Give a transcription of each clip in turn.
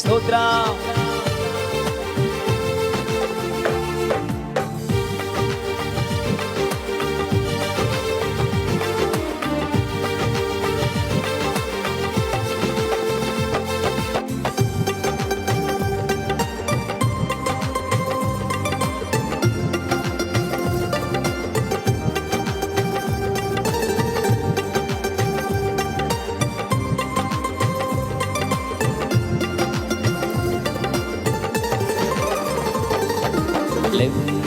స్తోత్రం live.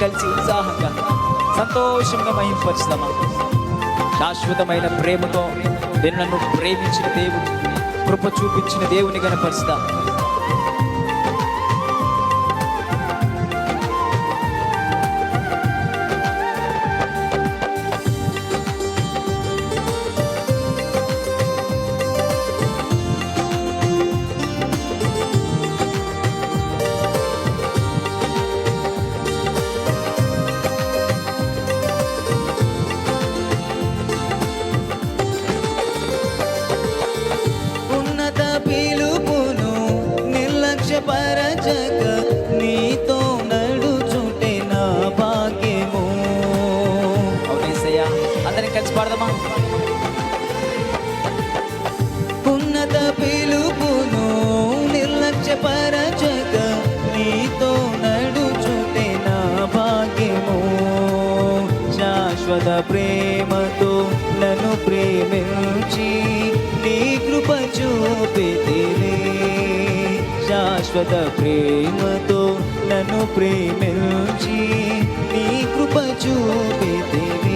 కలిసి ఉత్సాహంగా సంతోషంగా మహింపరుస్తామా? శాశ్వతమైన ప్రేమతో నేను నన్ను ప్రేమించిన దేవుడు కృప చూపించిన దేవుని కనపరుస్తాం ప్రేమతో నన్ను ప్రేమించి నీ కృప చూపితివే శాశ్వత ప్రేమతో నన్ను ప్రేమించి నీ కృప చూపితివే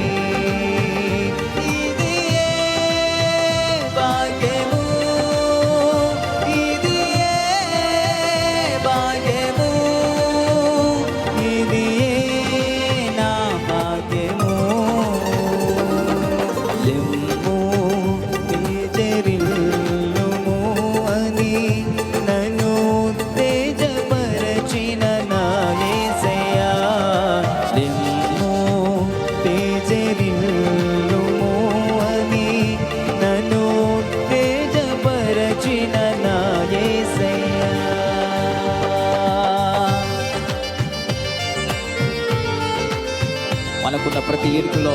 మనకున్న ప్రతి ఇరుకులో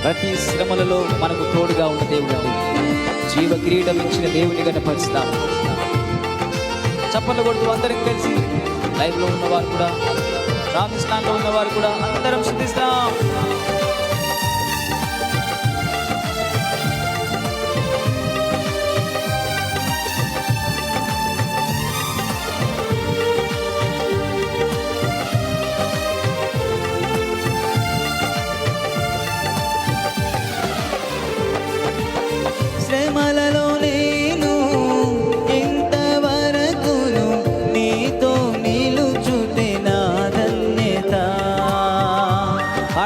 ప్రతి శ్రమలలో మనకు తోడుగా ఉన్న దేవుడు జీవ కిరీటం ఇచ్చిన దేవుని కనపరుస్తాం చప్పట్లు కొడుతూ అందరం కలిసి లైఫ్లో ఉన్నవారు కూడా రామకృష్ణాల్లో ఉన్నవారు కూడా అందరం శుద్ధిస్తాం.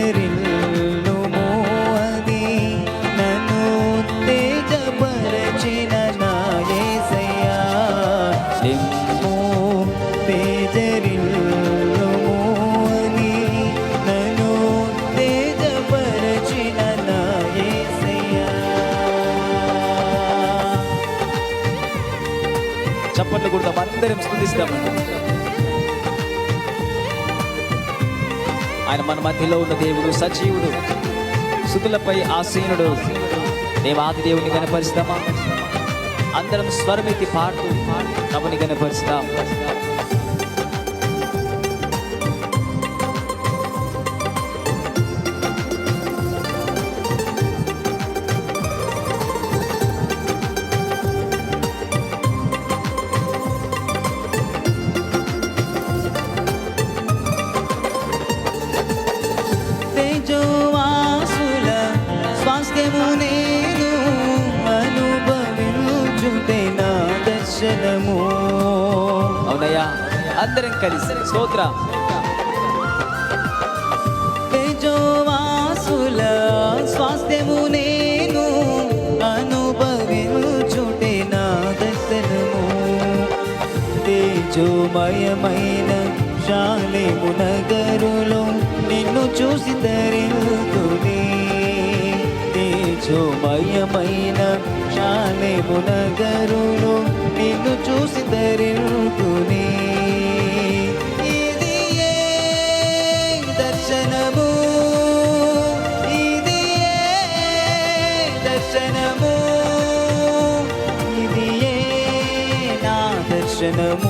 తేజరిల్లుము అది. నన్ను తేజపరచిన నా యేసయ్యా తేజరిల్లుము అని నన్ను తేజపరచిన నా చప్పట్లు అందరం స్థుతిస్తాం. ఆయన మన మధ్యలో ఉన్న దేవుడు సజీవుడు సుతులపై ఆసీనుడు. దేవాది దేవుని కనపరుస్తామా అందరం స్వరమెత్తి పాడుతూ ప్రభుని కనపరుస్తాం దర్శనము అవునయ్యా? అందరం కలిసి స్తోత్ర. తేజోవాసుల స్వాస్థ్యము నేను అనుభవించుటే నా దర్శనము. తేజోమయమైన శాలేము నగరులో నిన్ను చూసి ధరించునే తేజోమయమైన మేము నగరును నిన్ను చూసి ధరించునే ఇది ఏ దర్శనము? ఇది దర్శనము? ఇది ఏ నా దర్శనము?